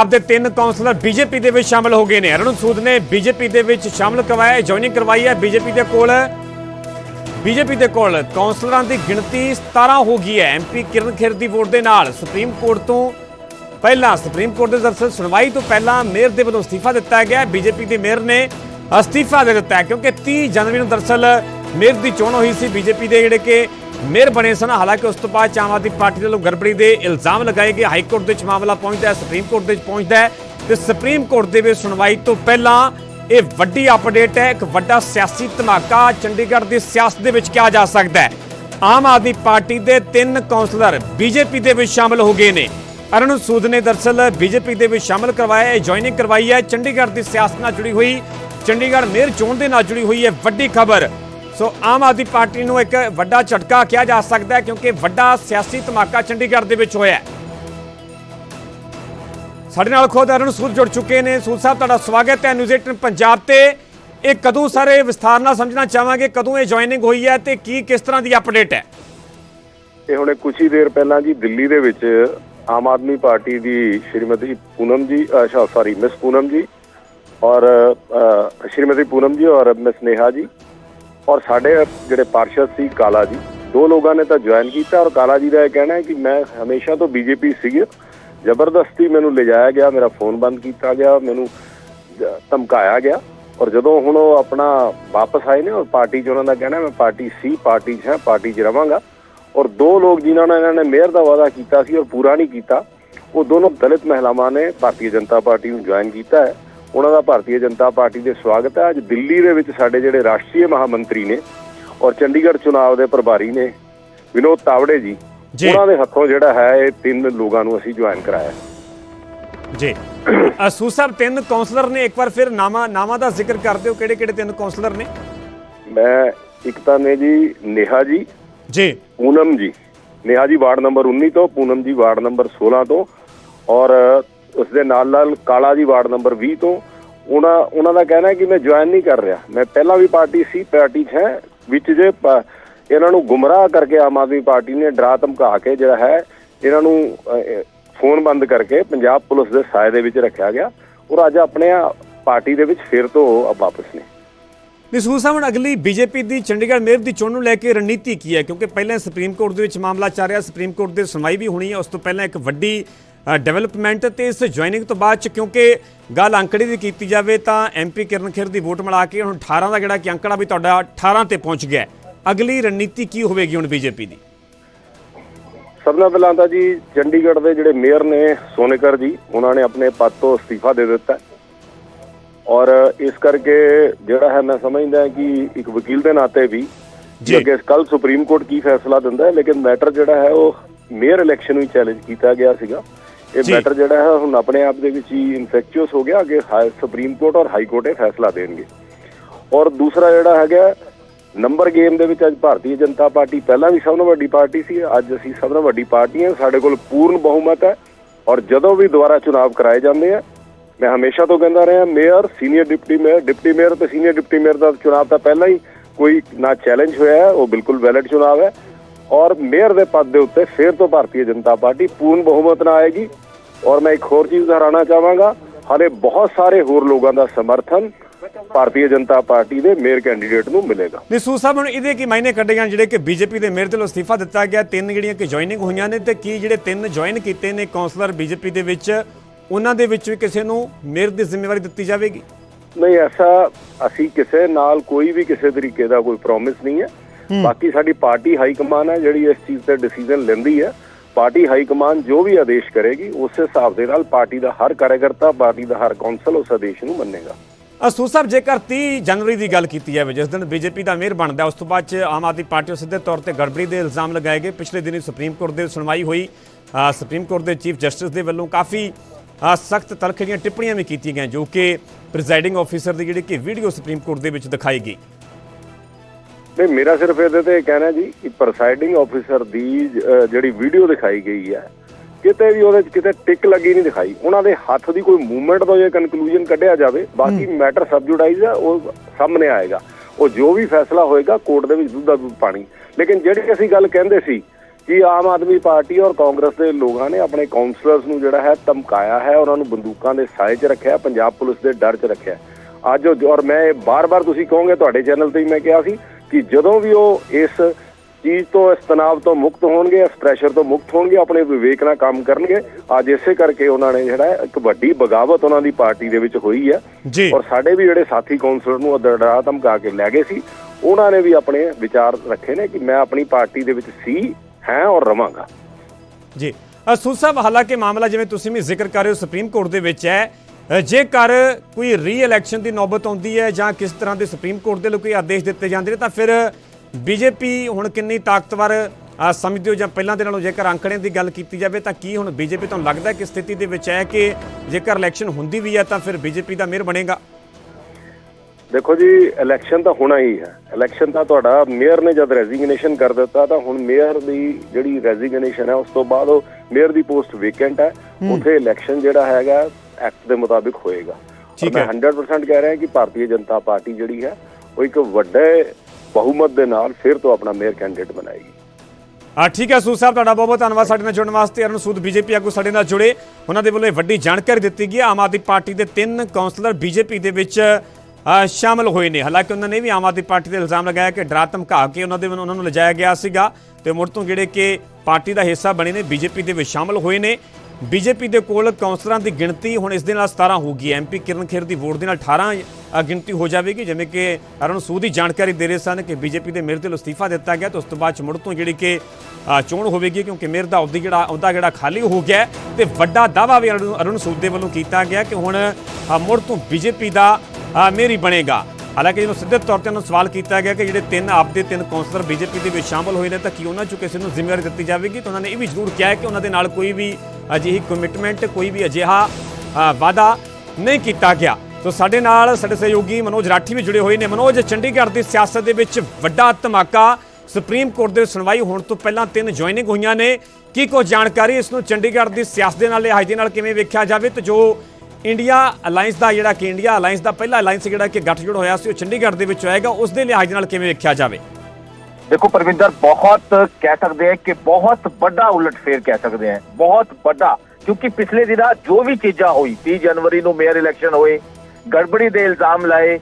ਪੰਜਾਬ ਦੇ ਤਿੰਨ councillor BJP ਦੇ ਵਿੱਚ ਸ਼ਾਮਲ ਹੋ ਗਏ ਨੇ। ਅਰੁਣ ਸੂਦ ਨੇ ਬੀਜੇਪੀ ਦੇ ਵਿੱਚ ਸ਼ਾਮਲ ਕਰਵਾਇਆ, ਜੁਆਇਨਿੰਗ ਕਰਵਾਈ ਹੈ। ਬੀਜੇਪੀ ਦੇ ਕੋਲ, ਬੀਜੇਪੀ ਦੇ ਕੋਲ ਕਾਉਂਸਲਰਾਂ ਦੀ ਗਿਣਤੀ 17 ਹੋ ਗਈ ਹੈ। ਐਮਪੀ ਕਿਰਨ ਖੇਰ ਦੀ ਵੋਟ ਦੇ ਨਾਲ ਸੁਪਰੀਮ ਕੋਰਟ ਤੋਂ ਪਹਿਲਾਂ, ਸੁਪਰੀਮ ਕੋਰਟ ਦੇ ਦਰਸਲ ਸੁਣਵਾਈ ਤੋਂ ਪਹਿਲਾਂ ਮੇਅਰ ਦੇ ਵੱਲੋਂ ਅਸਤੀਫਾ ਦਿੱਤਾ ਗਿਆ ਬੀਜੇਪੀ ਦੇ ਮੇਅਰ ਨੇ ਅਸਤੀਫਾ ਦੇ ਦਿੱਤਾ ਕਿਉਂਕਿ 30 ਜਨਵਰੀ ਨੂੰ ਦਰਸਲ ਮੇਅਰ ਦੀ ਚੋਣ ਹੋਈ ਸੀ। ਬੀਜੇਪੀ ਦੇ ਜਿਹੜੇ ਕਿ ਮੇਅਰ ਬਣੇ ਸਨ। ਹਾਲਾਂਕਿ ਉਸ ਤੋਂ ਬਾਅਦ ਆਮ ਆਦਮੀ ਪਾਰਟੀ ਦੇ ਵੱਲੋਂ ਗੜਬੜੀ ਦੇ ਇਲਜ਼ਾਮ ਲਗਾਏ ਗਏ। ਹਾਈ ਕੋਰਟ ਦੇ ਵਿੱਚ ਮਾਮਲਾ ਪਹੁੰਚਦਾ ਹੈ, ਸੁਪਰੀਮ ਕੋਰਟ ਦੇ ਵਿੱਚ ਪਹੁੰਚਦਾ ਹੈ ਤੇ ਸੁਪਰੀਮ ਕੋਰਟ ਦੇ ਵਿੱਚ ਸੁਣਵਾਈ ਤੋਂ ਪਹਿਲਾਂ ਇਹ ਵੱਡੀ ਅਪਡੇਟ ਹੈ। ਇੱਕ ਵੱਡਾ ਸਿਆਸੀ ਧਮਾਕਾ ਚੰਡੀਗੜ੍ਹ ਦੀ ਸਿਆਸਤ ਦੇ ਵਿੱਚ ਕਿਹਾ ਜਾ ਸਕਦਾ ਹੈ। ਆਮ ਆਦਮੀ ਪਾਰਟੀ ਦੇ ਤਿੰਨ ਕਾਉਂਸਲਰ ਬੀਜੇਪੀ ਦੇ ਵਿੱਚ ਸ਼ਾਮਲ ਹੋ ਗਏ ਨੇ। ਅਰੁਣ ਸੂਦ ਨੇ ਦਰਸਲ ਬੀਜੇਪੀ ਦੇ ਵਿੱਚ ਸ਼ਾਮਲ ਕਰਵਾਇਆ ਹੈ ਜੁਆਇਨਿੰਗ ਕਰਵਾਈ ਹੈ। ਚੰਡੀਗੜ੍ਹ ਦੀ ਸਿਆਸਤ ਨਾਲ ਜੁੜੀ ਹੋਈ, ਚੰਡੀਗੜ੍ਹ ਮੇਅਰ ਚੋਣ ਦੇ ਨਾਲ ਜੁੜੀ ਹੋਈ ਹੈ ਵੱਡੀ ਖਬਰ। ਸੋ ਆਮ ਆਦਮੀ ਪਾਰਟੀ ਨੂੰ ਇੱਕ ਵੱਡਾ ਝਟਕਾ ਕਿਹਾ ਜਾ ਸਕਦਾ ਹੈ ਕਿਉਂਕਿ ਵੱਡਾ ਸਿਆਸੀ ਧਮਾਕਾ ਚੰਡੀਗੜ੍ਹ ਦੇ ਵਿੱਚ ਹੋਇਆ ਹੈ। ਸਾਡੇ ਨਾਲ ਖੁਦ ਅਰੁਣ ਸੂਦ ਜੁੜ ਚੁੱਕੇ ਨੇ। ਸੂਦ ਸਾਹਿਬ, ਤੁਹਾਡਾ ਸਵਾਗਤ ਹੈ ਨਿਊਜ਼ 18 ਪੰਜਾਬ ਤੇ। ਇਹ ਕਦੋਂ ਸਾਰੇ ਵਿਸਥਾਰ ਨਾਲ ਸਮਝਣਾ ਚਾਹਾਂਗੇ? ਕਦੋਂ ਇਹ ਜੁਆਇਨਿੰਗ ਹੋਈ ਹੈ ਤੇ ਕੀ ਕਿਸ ਤਰ੍ਹਾਂ ਦੀ ਅਪਡੇਟ ਹੈ? ਇਹ ਹੁਣੇ ਕੁਝ ਹੀ ਦੇਰ ਪਹਿਲਾਂ ਜੀ ਦਿੱਲੀ ਦੇ ਵਿੱਚ ਆਮ ਆਦਮੀ ਪਾਰਟੀ ਦੀ ਸ਼੍ਰੀਮਤੀ ਪੂਨਮ ਜੀ ਅੱਛਾ ਸੌਰੀ ਮਿਸ ਪੂਨਮ ਜੀ ਔਰ ਸ਼੍ਰੀਮਤੀ ਪੂਨਮ ਜੀ ਔਰ ਮਿਸ ਨੇਹਾ ਜੀ। ਔਰ ਸਾਡੇ ਜਿਹੜੇ ਪਾਰਸ਼ਦ ਸੀ ਕਾਲਾ ਜੀ, ਦੋ ਲੋਕਾਂ ਨੇ ਤਾਂ ਜੁਆਇਨ ਕੀਤਾ ਔਰ ਕਾਲਾ ਜੀ ਦਾ ਇਹ ਕਹਿਣਾ ਹੈ ਕਿ ਮੈਂ ਹਮੇਸ਼ਾ ਤੋਂ ਬੀਜੇਪੀ ਸੀ ਜ਼ਬਰਦਸਤੀ ਮੈਨੂੰ ਲਿਜਾਇਆ ਗਿਆ, ਮੇਰਾ ਫੋਨ ਬੰਦ ਕੀਤਾ ਗਿਆ, ਮੈਨੂੰ ਧਮਕਾਇਆ ਗਿਆ। ਔਰ ਜਦੋਂ ਹੁਣ ਉਹ ਆਪਣਾ ਵਾਪਸ ਆਏ ਨੇ, ਔਰ ਪਾਰਟੀ 'ਚ ਉਹਨਾਂ ਦਾ ਕਹਿਣਾ ਮੈਂ ਪਾਰਟੀ ਸੀ, ਪਾਰਟੀ 'ਚ ਹਾਂ, ਪਾਰਟੀ 'ਚ ਰਵਾਂਗਾ। ਔਰ ਦੋ ਲੋਕ ਜਿਨ੍ਹਾਂ ਨਾਲ ਇਹਨਾਂ ਨੇ ਮੇਅਰ ਦਾ ਵਾਅਦਾ ਕੀਤਾ ਸੀ ਔਰ ਪੂਰਾ ਨਹੀਂ ਕੀਤਾ, ਉਹ ਦੋਨੋਂ ਦਲਿਤ ਮਹਿਲਾਵਾਂ ਨੇ, ਭਾਰਤੀ ਜਨਤਾ ਪਾਰਟੀ ਨੂੰ ਜੁਆਇਨ ਕੀਤਾ ਹੈ। ਉਹਨਾਂ ਦਾ ਭਾਰਤੀ ਜਨਤਾ ਪਾਰਟੀ ਦੇ ਸਵਾਗਤ ਹੈ। ਅੱਜ ਦਿੱਲੀ ਦੇ ਵਿੱਚ ਸਾਡੇ ਜਿਹੜੇ ਰਾਸ਼ਟਰੀ ਮਹਾਮੰਤਰੀ ਨੇ ਔਰ ਚੰਡੀਗੜ੍ਹ ਚੁਣਾਵ ਦੇ ਪ੍ਰਭਾਰੀ ਨੇ ਵਿਨੋਦ ਤਾਵੜੇ ਜੀ ਜੀ। ਉਹਨਾਂ ਦੇ ਹੱਥੋਂ ਜਿਹੜਾ ਹੈ ਇਹ ਤਿੰਨ ਲੋਕਾਂ ਨੂੰ ਅਸੀਂ ਜੁਆਇਨ ਕਰਾਇਆ। ਜੀ। ਅਸੂ ਸਾਹਿਬ ਤਿੰਨ ਕਾਉਂਸਲਰ ਨੇ ਇੱਕ ਵਾਰ ਫਿਰ ਨਾਮਾ ਨਾਮਾਂ ਦਾ ਜ਼ਿਕਰ ਕਰ ਦਿਓ ਕਿਹੜੇ ਕਿਹੜੇ ਤਿੰਨ ਕਾਉਂਸਲਰ ਨੇ? ਮੈਂ ਇੱਕ ਤਾਂ ਨੇ ਜੀ ਨੇਹਾ ਜੀ ਜੀ। ਪੂਨਮ ਜੀ। ਨੇਹਾ ਜੀ ਵਾਰਡ ਨੰਬਰ 19 ਤੋਂ ਪੂਨਮ ਜੀ ਵਾਰਡ ਨੰਬਰ 16 ਤੋਂ ਔਰ ਉਸ ਦੇ ਨਾਲ ਨਾਲ ਕਾਲਾ ਜੀ ਵਾਰਡ ਨੰਬਰ 20 ਤੋਂ ਉਹਨਾਂ ਉਹਨਾਂ ਦਾ ਕਹਿਣਾ ਕਿ ਮੈਂ ਜੁਆਇਨ ਨਹੀਂ ਕਰ ਰਿਹਾ। ਮੈਂ ਪਹਿਲਾਂ ਵੀ ਪਾਰਟੀ ਸੀ, ਪਾਰਟੀ 'ਚ ਹੈ, ਵਿੱਚ ਜੇ ਇਹਨਾਂ ਨੂੰ ਗੁੰਮਰਾਹ ਕਰਕੇ ਆਮ ਆਦਮੀ ਪਾਰਟੀ ਨੇ ਡਰਾ ਧਮਕਾ ਕੇ ਜਿਹੜਾ ਹੈ, ਇਹਨਾਂ ਨੂੰ ਫੋਨ ਬੰਦ ਕਰਕੇ ਪੰਜਾਬ ਪੁਲਿਸ ਦੇ ਸਾਏ ਦੇ ਵਿੱਚ ਰੱਖਿਆ ਗਿਆ ਔਰ ਅੱਜ ਆਪਣੇ ਪਾਰਟੀ ਦੇ ਵਿੱਚ ਫਿਰ ਤੋਂ ਉਹ ਵਾਪਸ ਨੇ। ਨਿਸੂਰ ਸਾਹਿਬ ਅਗਲੀ ਬੀਜੇਪੀ ਦੀ ਚੰਡੀਗੜ੍ਹ ਮੇਅਰ ਦੀ ਚੋਣ ਨੂੰ ਲੈ ਕੇ ਰਣਨੀਤੀ ਕੀ ਹੈ? ਕਿਉਂਕਿ ਪਹਿਲਾਂ ਸੁਪਰੀਮ ਕੋਰਟ ਦੇ ਵਿੱਚ ਮਾਮਲਾ ਚੱਲ ਰਿਹਾ ਸੁਪਰੀਮ ਕੋਰਟ ਦੇ ਸੁਣਵਾਈ ਵੀ ਹੋਣੀ ਹੈ, ਉਸ ਤੋਂ ਪਹਿਲਾਂ ਇੱਕ ਵੱਡੀ ਡਿਵੈਲਪਮੈਂਟ ਤੇ ਇਸ ਜੁਆਇਨਿੰਗ ਤੋਂ ਬਾਅਦ ਚ ਕਿਉਂਕਿ ਗੱਲ ਅੰਕੜੇ ਦੀ ਕੀਤੀ ਜਾਵੇ ਤਾਂ ਐਮਪੀ ਕਿਰਨ ਖੇਰ ਦੀ ਵੋਟ ਮਿਲਾ ਕੇ ਹੁਣ 18 ਦਾ ਜਿਹੜਾ ਕਿ ਅੰਕੜਾ ਵੀ ਤੁਹਾਡਾ 18 ਤੇ ਪਹੁੰਚ ਗਿਆ। ਅਗਲੀ ਰਣਨੀਤੀ ਕੀ ਹੋਵੇਗੀ ਹੁਣ ਬੀਜੇਪੀ ਦੀ ਸਭ ਪਹਿਲਾਂ ਤਾਂ ਜੀ ਚੰਡੀਗੜ੍ਹ ਦੇ ਜਿਹੜੇ ਮੇਅਰ ਨੇ ਸੋਨੇਕਰ ਜੀ ਉਹਨਾਂ ਨੇ ਆਪਣੇ ਪਦ ਤੋਂ ਅਸਤੀਫਾ ਦੇ ਦਿੱਤਾ। ਔਰ ਇਸ ਕਰਕੇ ਜਿਹੜਾ ਹੈ ਮੈਂ ਸਮਝਦਾ ਕਿ ਇੱਕ ਵਕੀਲ ਦੇ ਨਾਤੇ ਵੀ ਜੀ। ਅੱਗੇ ਕੱਲ ਸੁਪਰੀਮ ਕੋਰਟ ਕੀ ਫੈਸਲਾ ਦਿੰਦਾ ਹੈ ਲੇਕਿਨ ਮੈਟਰ ਜਿਹੜਾ ਹੈ ਉਹ ਮੇਅਰ ਇਲੈਕਸ਼ਨ ਨੂੰ ਚੈਲੰਜ ਕੀਤਾ ਗਿਆ ਸੀਗਾ ਇਹ। ਮੈਟਰ ਜਿਹੜਾ ਹੈ ਹੁਣ ਆਪਣੇ ਆਪ ਦੇ ਵਿੱਚ ਹੀ ਇਨਫੈਕਚੁਅਸ ਹੋ ਗਿਆ ਅੱਗੇ ਹਾਈ- ਸੁਪਰੀਮ ਕੋਰਟ ਔਰ ਹਾਈ ਕੋਰਟ ਇਹ ਫੈਸਲਾ ਦੇਣਗੇ ਔਰ ਦੂਸਰਾ ਜਿਹੜਾ ਹੈਗਾ ਨੰਬਰ ਗੇਮ ਦੇ ਵਿੱਚ ਅੱਜ ਭਾਰਤੀ ਜਨਤਾ ਪਾਰਟੀ ਪਹਿਲਾਂ ਵੀ ਸਭ ਤੋਂ ਵੱਡੀ ਪਾਰਟੀ ਸੀ ਅੱਜ ਅਸੀਂ ਸਭ ਤੋਂ ਵੱਡੀ ਪਾਰਟੀ ਹਾਂ ਸਾਡੇ ਕੋਲ ਪੂਰਨ ਬਹੁਮਤ ਹੈ ਔਰ ਜਦੋਂ ਵੀ ਦੁਬਾਰਾ ਚੁਣਾਵ ਕਰਾਏ ਜਾਂਦੇ ਆ ਮੈਂ ਹਮੇਸ਼ਾ ਤੋਂ ਕਹਿੰਦਾ ਰਿਹਾ mayor senior deputy mayor deputy mayor ਤੇ ਸੀਨੀਅਰ ਡਿਪਟੀ ਮੇਅਰ ਦਾ ਚੁਣਾਵ ਤਾਂ ਪਹਿਲਾਂ ਹੀ ਕੋਈ ਨਾ ਚੈਲੰਜ ਹੋਇਆ ਉਹ ਬਿਲਕੁਲ ਵੈਲਿਡ ਚੁਣਾਵ ਹੈ ਔਰ ਮੇਅਰ ਦੇ ਪਦ ਦੇ ਉੱਤੇ ਫਿਰ ਤੋਂ ਭਾਰਤੀ ਜਨਤਾ ਪਾਰਟੀ ਪੂਰਨ ਬਹੁਮਤ ਨਾਲ ਆਏਗੀ। ਔਰ ਮੈਂ ਇੱਕ ਹੋਰ ਚੀਜ਼ ਦੁਹਰਾਉਣਾ ਚਾਹਾਂਗਾ ਹਾਲੇ ਬਹੁਤ ਸਾਰੇ ਹੋਰ ਲੋਕਾਂ ਦਾ ਸਮਰਥਨ ਭਾਰਤੀ ਜਨਤਾ ਪਾਰਟੀ ਦੇ ਮੇਅਰ ਕੈਂਡੀਡੇਟ ਨੂੰ ਮਿਲੇਗਾ। ਨਿਸੂਰ ਸਾਹਿਬ ਹੁਣ ਇਹਦੇ ਕੀ ਮਾਇਨੇ ਕੱਢੇ ਜਾਣ ਜਿਹੜੇ ਕਿ ਬੀਜੇਪੀ ਦੇ ਮੇਅਰ ਦੇ ਵੱਲੋਂ ਅਸਤੀਫਾ ਦਿੱਤਾ ਗਿਆ ਤਿੰਨ ਜਿਹੜੀਆਂ ਕਿ ਜੁਆਇਨਿੰਗ ਹੋਈਆਂ ਨੇ ਤੇ ਕੀ ਜਿਹੜੇ ਤਿੰਨ ਜੁਆਇਨ ਕੀਤੇ ਨੇ ਕਾਉਂਸਲਰ ਬੀਜੇਪੀ ਦੇ ਵਿੱਚ ਉਹਨਾਂ ਦੇ ਵਿੱਚ ਵੀ ਕਿਸੇ ਨੂੰ ਮੇਅਰ ਦੀ ਜ਼ਿੰਮੇਵਾਰੀ ਦਿੱਤੀ ਜਾਵੇਗੀ? ਨਹੀਂ ਐਸਾ ਅਸੀਂ ਕਿਸੇ ਨਾਲ ਕੋਈ ਵੀ ਕਿਸੇ ਤਰੀਕੇ ਦਾ ਕੋਈ ਪ੍ਰੋਮਿਸ ਨਹੀਂ ਹੈ। ਬਾਕੀ ਸਾਡੀ ਪਾਰਟੀ ਹਾਈ ਕਮਾਨ ਹੈ ਜਿਹੜੀ ਇਸ ਚੀਜ਼ ਤੇ ਡਿਸੀਜਨ ਲੈਂਦੀ ਹੈ। ਪਾਰਟੀ ਹਾਈ ਕਮਾਨ ਜੋ ਵੀ ਆਦੇਸ਼ ਕਰੇਗੀ ਉਸੇ ਹਿਸਾਬ ਦੇ ਨਾਲ ਪਾਰਟੀ ਦਾ ਹਰ ਕਾਰਜਕਰਤਾ ਪਾਰਟੀ ਦਾ ਹਰ ਕੌਂਸਲ ਉਸ ਆਦੇਸ਼ ਨੂੰ ਮੰਨੇਗਾ। ਅਸੂ ਸਾਹਿਬ ਜੇਕਰ 30 ਜਨਵਰੀ ਦੀ ਗੱਲ ਕੀਤੀ ਜਾਵੇ ਜਿਸ ਦਿਨ ਬੀਜੇਪੀ ਦਾ ਮੇਅਰ ਬਣਦਾ ਉਸ ਤੋਂ ਬਾਅਦ ਚ ਆਮ ਆਦਮੀ ਪਾਰਟੀ ਉਸ ਸਿੱਧੇ ਤੌਰ ਤੇ ਗੜਬੜੀ ਦੇ ਇਲਜ਼ਾਮ ਲਗਾਏ ਗਏ। ਪਿਛਲੇ ਦਿਨੀ ਸੁਪਰੀਮ ਕੋਰਟ ਦੇ ਸੁਣਵਾਈ ਹੋਈ। ਸੁਪਰੀਮ ਕੋਰਟ ਦੇ ਚੀਫ ਜਸਟਿਸ ਦੇ ਵੱਲੋਂ ਕਾਫੀ ਸਖਤ ਤਲਖ ਦੀਆਂ ਟਿੱਪਣੀਆਂ ਵੀ ਕੀਤੀਆਂ ਗਈਆਂ ਜੋ ਕਿ ਪ੍ਰੀਜ਼ਾਈਡਿੰਗ ਆਫੀਸਰ ਦੀ ਜਿਹੜੀ ਕਿ ਵੀਡੀਓ ਸੁਪਰੀਮ ਕੋਰਟ ਦੇ ਵਿੱਚ ਦਿਖਾਈ ਗਈ। ਨਹੀਂ ਮੇਰਾ ਸਿਰਫ ਇਹਦੇ ਤੇ ਕਹਿਣਾ ਜੀ ਕਿ ਪ੍ਰੈਸਾਈਡਿੰਗ ਆਫੀਸਰ ਦੀ ਜਿਹੜੀ ਵੀਡੀਓ ਦਿਖਾਈ ਗਈ ਹੈ ਕਿਤੇ ਵੀ ਉਹਦੇ ਕਿਤੇ ਟਿਕ ਲੱਗੀ ਨਹੀਂ ਦਿਖਾਈ। ਉਹਨਾਂ ਦੇ ਹੱਥ ਦੀ ਕੋਈ ਮੂਵਮੈਂਟ ਤੋਂ ਜੇ ਕਨਕਲੂਜਨ ਕੱਢਿਆ ਜਾਵੇ ਬਾਕੀ ਮੈਟਰ ਸਬਜੂਡਾਈਜ਼ ਹੈ ਉਹ ਸਾਹਮਣੇ ਆਏਗਾ। ਉਹ ਜੋ ਵੀ ਫੈਸਲਾ ਹੋਏਗਾ ਕੋਰਟ ਦੇ ਵਿੱਚ ਦੁੱਧ ਦਾ ਦੁੱਧ ਪਾਣੀ। ਲੇਕਿਨ ਜਿਹੜੀ ਅਸੀਂ ਗੱਲ ਕਹਿੰਦੇ ਸੀ ਕਿ ਆਮ ਆਦਮੀ ਪਾਰਟੀ ਔਰ ਕਾਂਗਰਸ ਦੇ ਲੋਕਾਂ ਨੇ ਆਪਣੇ ਕਾਉਂਸਲਰਸ ਨੂੰ ਜਿਹੜਾ ਹੈ ਧਮਕਾਇਆ ਹੈ ਉਹਨਾਂ ਨੂੰ ਬੰਦੂਕਾਂ ਦੇ ਸਾਏ 'ਚ ਰੱਖਿਆ ਪੰਜਾਬ ਪੁਲਿਸ ਦੇ ਡਰ 'ਚ ਰੱਖਿਆ। ਅੱਜ ਔਰ ਮੈਂ ਬਾਰ-ਬਾਰ ਤੁਸੀਂ ਕਹੋਗੇ ਤੁਹਾਡੇ ਚੈਨਲ ਤੇ ਹੀ ਮੈਂ ਕਿਹਾ ਸੀ ਕਿ ਜਦੋਂ ਵੀ ਉਹ ਇਸ ਚੀਜ਼ ਤੋਂ ਇਸ ਤਣਾਅ ਤੋਂ ਮੁਕਤ ਹੋਣਗੇ ਇਸ ਪ੍ਰੈਸ਼ਰ ਤੋਂ ਮੁਕਤ ਹੋਣਗੇ ਆਪਣੇ ਵਿਵੇਕ ਨਾਲ ਕੰਮ ਕਰਨਗੇ ਅੱਜ ਇਸੇ ਕਰਕੇ ਉਹਨਾਂ ਨੇ ਜਿਹੜਾ ਇੱਕ ਵੱਡੀ ਬਗਾਵਤ ਉਹਨਾਂ ਦੀ ਪਾਰਟੀ ਦੇ ਵਿੱਚ ਹੋਈ ਹੈ। ਔਰ ਸਾਡੇ ਵੀ ਜਿਹੜੇ ਸਾਥੀ ਕਾਉਂਸਲਰ ਨੂੰ ਡਰਾ ਧਮਕਾ ਕੇ ਲੈ ਗਏ ਸੀ ਉਹਨਾਂ ਨੇ ਵੀ ਆਪਣੇ ਵਿਚਾਰ ਰੱਖੇ ਨੇ ਕਿ ਮੈਂ ਆਪਣੀ ਪਾਰਟੀ ਦੇ ਵਿੱਚ ਸੀ ਹੈ ਔਰ ਰਵਾਂਗਾ। ਜੀ। ਅ, ਸੂਦ ਸਾਹਿਬ ਹਾਲਾਂਕਿ ਮਾਮਲਾ ਜਿਵੇਂ ਤੁਸੀਂ ਵੀ ਜ਼ਿਕਰ ਕਰ ਰਹੇ ਹੋ ਸੁਪਰੀਮ ਕੋਰਟ ਦੇ ਵਿੱਚ ਹੈ ਜੇਕਰ ਕੋਈ ਰੀ ਇਲੈਕਸ਼ਨ ਦੀ ਨੌਬਤ ਆਉਂਦੀ ਹੈ ਜਾਂ ਕਿਸ ਤਰ੍ਹਾਂ ਦੇ ਸੁਪਰੀਮ ਕੋਰਟ ਦੇ ਵੱਲੋਂ ਕੋਈ ਆਦੇਸ਼ ਦਿੱਤੇ ਜਾਂਦੇ ਨੇ ਤਾਂ ਫਿਰ ਬੀਜੇਪੀ ਹੁਣ ਕਿੰਨੀ ਤਾਕਤਵਰ ਸਮਝਦੇ ਹੋ ਜਾਂ ਪਹਿਲਾਂ ਦੇ ਨਾਲੋਂ ਜੇਕਰ ਅੰਕੜੇ ਦੀ ਗੱਲ ਕੀਤੀ ਜਾਵੇ ਤਾਂ ਕੀ ਹੁਣ ਬੀਜੇਪੀ ਤੁਹਾਨੂੰ ਲੱਗਦਾ ਕਿ ਸਥਿਤੀ ਦੇ ਵਿੱਚ ਹੈ ਕਿ ਜੇਕਰ ਇਲੈਕਸ਼ਨ ਹੁੰਦੀ ਵੀ ਹੈ ਤਾਂ ਫਿਰ ਬੀਜੇਪੀ ਦਾ ਮੇਅਰ ਬਣੇਗਾ? ਦੇਖੋ ਜੀ ਇਲੈਕਸ਼ਨ ਤਾਂ ਹੋਣਾ ਹੀ ਹੈ। ਇਲੈਕਸ਼ਨ ਤਾਂ ਤੁਹਾਡਾ ਮੇਅਰ ਨੇ ਜਦ ਰੈਜ਼ਿਗਨੇਸ਼ਨ ਕਰ ਦਿੱਤਾ ਤਾਂ ਹੁਣ ਮੇਅਰ ਦੀ ਜਿਹੜੀ ਰੈਜ਼ਿਗਨੇਸ਼ਨ ਹੈ ਉਸ ਤੋਂ ਬਾਅਦ ਉਹ ਮੇਅਰ ਦੀ ਪੋਸਟ ਵੇਕੈਂਟ ਹੈ। ਉੱਥੇ ਇਲੈਕਸ਼ਨ ਜਿਹੜਾ ਹੈਗਾ ਐਕਟ ਦੇ ਮੁਤਾਬਿਕ ਹੋਏਗਾ। ਠੀਕ ਹੈ। 100% ਕਹਿ ਰਿਹਾ ਕਿ ਭਾਰਤੀ ਜਨਤਾ ਪਾਰਟੀ ਜਿਹੜੀ ਹੈ ਉਹ ਇੱਕ ਵੱਡੇ ਬਹੁਮਤ ਦੇ ਨਾਲ ਫਿਰ ਤੋਂ ਆਪਣਾ ਮੇਅਰ ਕੈਂਡੀਡੇਟ ਬਣਾਏਗੀ। ਆ ਠੀਕ ਹੈ ਸੂਦ ਸਾਹਿਬ ਤੁਹਾਡਾ ਬਹੁਤ ਬਹੁਤ ਧੰਨਵਾਦ। ਸਾਡੇ ਨਾਲ ਜੁੜਨ ਵਾਸਤੇ ਅਰਨ ਸੂਦ ਬੀਜੇਪੀ ਆਗੂ ਸਾਡੇ ਨਾਲ ਜੁੜੇ। ਉਹਨਾਂ ਦੇ ਵੱਲੋਂ ਵੱਡੀ ਜਾਣਕਾਰੀ ਦਿੱਤੀ ਗਈ ਆਮ ਆਦਮੀ ਪਾਰਟੀ ਦੇ ਤਿੰਨ ਕਾਉਂਸਲਰ ਬੀਜੇਪੀ ਦੇ ਵਿੱਚ ਸ਼ਾਮਲ ਹੋਏ ਨੇ। ਹਾਲਾਂਕਿ ਉਹਨਾਂ ਨੇ ਵੀ ਆਮ ਆਦਮੀ ਪਾਰਟੀ ਤੇ ਇਲਜ਼ਾਮ ਲਗਾਇਆ ਕਿ ਡਰਾ ਧਮਕਾ ਕੇ ਉਹਨਾਂ ਦੇ ਉਹਨਾਂ ਨੂੰ ਲਿਜਾਇਆ ਗਿਆ ਸੀਗਾ। ਤੇ ਮੁੜ ਤੋਂ ਜਿਹੜੇ ਕਿ ਪਾਰਟੀ ਦਾ ਹਿੱਸਾ ਬਣੇ ਨੇ ਬੀਜੇਪੀ ਦੇ ਵਿੱਚ ਸ਼ਾਮਲ ਹੋਏ ਨੇ। ਬੀਜੇਪੀ ਦੇ ਕੋਲ ਕਾਉਂਸਲਰਾਂ ਦੀ ਗਿਣਤੀ ਹੁਣ ਇਸ ਦੇ ਨਾਲ 17 ਹੋਊਗੀ। ਐਮਪੀ ਕਿਰਨ ਖੇਰ ਦੀ ਵੋਟ ਦੇ ਨਾਲ 18 ਗਿਣਤੀ ਹੋ ਜਾਵੇਗੀ ਜਿਵੇਂ ਕਿ ਅਰੁਣ ਸੂਦ ਦੀ ਜਾਣਕਾਰੀ ਦੇ ਰਹੇ ਸਨ ਕਿ ਬੀਜੇਪੀ ਦੇ ਮੇਅਰ ਦੇ ਵੱਲੋਂ ਅਸਤੀਫਾ ਦਿੱਤਾ ਗਿਆ ਤੇ ਉਸ ਤੋਂ ਬਾਅਦ 'ਚ ਮੁੜ ਤੋਂ ਜਿਹੜੀ ਕਿ ਚੋਣ ਹੋਵੇਗੀ ਕਿਉਂਕਿ ਮੇਅਰ ਦਾ ਅਹੁਦਾ ਜਿਹੜਾ ਅਹੁਦਾ ਜਿਹੜਾ ਖਾਲੀ ਹੋ ਗਿਆ ਹੈ ਤੇ ਵੱਡਾ ਦਾਅਵਾ ਵੀ ਅਰੁਣ ਅਰਨ ਸੂਦ ਦੇ ਵੱਲੋਂ ਕੀਤਾ ਗਿਆ ਕਿ ਹੁਣ ਮੁੜ ਤੋਂ ਬੀਜੇਪੀ ਦਾ ਅ, ਮੇਅਰ ਹੀ ਬਣੇਗਾ। ਹਾਲਾਂਕਿ ਜਦੋਂ ਸਿੱਧੇ ਤੌਰ ਤੇ ਉਹਨਾਂ ਨੂੰ ਸਵਾਲ ਕੀਤਾ ਗਿਆ ਕਿ ਜਿਹੜੇ ਤਿੰਨ ਆਪਦੇ ਤਿੰਨ ਕੌਂਸਲਰ ਬੀਜੇਪੀ ਦੇ ਵਿੱਚ ਸ਼ਾਮਲ ਹੋਏ ਨੇ ਤਾਂ ਕੀ ਉਹਨਾਂ ਚੋਂ ਕਿਸੇ ਨੂੰ ਜ਼ਿੰਮੇਵਾਰੀ ਦਿੱਤੀ ਜਾਵੇਗੀ? ਤਾਂ ਉਹਨਾਂ ਨੇ ਇਹ ਵੀ ਜ਼ਰੂਰ ਕਿਹਾ ਕਿ ਉਹਨਾਂ ਦੇ ਨਾਲ ਕੋਈ ਵੀ ਅਜਿਹੀ ਕਮਿਟਮੈਂਟ ਕੋਈ ਵੀ ਅਜਿਹਾ ਵਾਅਦਾ ਨਹੀਂ ਕੀਤਾ ਗਿਆ। ਸੋ ਸਾਡੇ ਨਾਲ ਸਾਡੇ ਸਹਿਯੋਗੀ ਮਨੋਜ ਰਾਠੀ ਵੀ ਜੁੜੇ ਹੋਏ ਨੇ। ਮਨੋਜ, ਚੰਡੀਗੜ੍ਹ ਦੀ ਸਿਆਸਤ ਦੇ ਵਿੱਚ ਵੱਡਾ ਧਮਾਕਾ ਸੁਪਰੀਮ ਕੋਰਟ ਦੇ ਸੁਣਵਾਈ ਹੋਣ ਤੋਂ ਪਹਿਲਾਂ ਤਿੰਨ ਜੁਆਇਨਿੰਗ ਹੋਈਆਂ ਨੇ। ਕੀ ਕੋ ਜਾਣਕਾਰੀ ਇਸ ਨੂੰ ਚੰਡੀਗੜ੍ਹ ਦੀ ਸਿਆਸਤ ਦੇ ਨਾਲ, ਲਿਹਾਜ਼ ਦੇ ਨਾਲ ਕਿਵੇਂ ਵੇਖਿਆ ਜਾਵੇ? ਤੇ ਜੋ ਇੰਡੀਆ ਅਲਾਈਅੰਸ ਦਾ ਜਿਹੜਾ ਕਿ ਇੰਡੀਆ ਅਲਾਈਅੰਸ ਦਾ ਪਹਿਲਾ ਅਲਾਈਅੰਸ ਜਿਹੜਾ ਕਿ ਗੱਠਜੋੜ ਹੋਇਆ ਸੀ ਉਹ ਚੰਡੀਗੜ੍ਹ ਦੇ ਵਿੱਚ ਹੋਏਗਾ। ਉਸ ਦੇ ਲਿਹਾਜ਼ ਨਾਲ ਕਿਵੇਂ ਵੇਖਿਆ ਜਾਵੇ? ਦੇਖੋ ਪਰਵਿੰਦਰ ਬਹੁਤ ਕਹਿ ਸਕਦੇ ਹਾਂ ਕਿ ਬਹੁਤ ਵੱਡਾ ਉਲਟਫੇਰ ਕਹਿ ਸਕਦੇ ਹਾਂ। ਬਹੁਤ ਵੱਡਾ ਕਿਉਂਕਿ ਪਿਛਲੇ ਦਿਨਾਂ ਜੋ ਵੀ ਚੀਜ਼ਾਂ ਹੋਈ 30 ਜਨਵਰੀ ਨੂੰ ਮੇਅਰ ਇਲੈਕਸ਼ਨ ਹੋਏ ਗੜਬੜੀ ਦੇ ਇਲਜ਼ਾਮ ਲਾਏ